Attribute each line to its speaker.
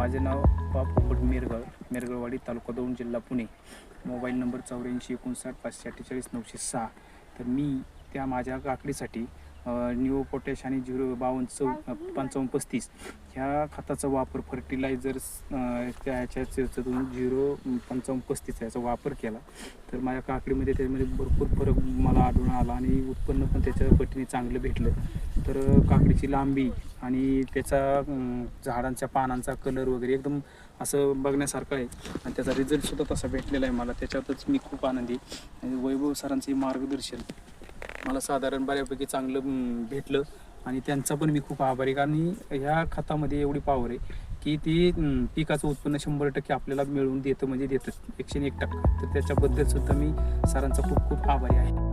Speaker 1: माझे नाव बापू मिरगळ मिरगळवाडी तालुका दोन जिल्हा पुणे. मोबाईल नंबर चौऱ्याऐंशी एकोणसाठ पाचशे अठ्ठेचाळीस नऊशे सहा. तर मी त्या माझ्या काकडीसाठी न्यू पोटॅश आणि झिरो बावन्न चौ पंचावन्न पस्तीस ह्या खताचा वापर फर्टिलायझर्स त्या याच्यातून झिरो पंचावन्न पस्तीस याचा वापर केला. तर माझ्या काकडीमध्ये त्याच्यामध्ये भरपूर फरक मला आढळून आला आणि उत्पन्न पण त्याच्या पटीने चांगलं भेटलं. तर काकडीची लांबी आणि त्याचा झाडांच्या पानांचा कलर वगैरे एकदम असं बघण्यासारखं आहे. आणि त्याचा रिझल्टसुद्धा तसा भेटलेला आहे मला. त्याच्यातच मी खूप आनंदी आणि वैभव सरांचे मार्गदर्शन मला साधारण बऱ्यापैकी चांगलं अं, भेटलं. आणि त्यांचा पण मी खूप आभारी आहे. कारण ह्या खतामध्ये एवढी पावर आहे की ती अं, पिकाचं उत्पन्न शंभर टक्के आपल्याला मिळवून देतं म्हणजे देतं. एकशे एक टक्का. तर त्याच्याबद्दल सुद्धा मी सरांचा खूप खूप आभारी आहे.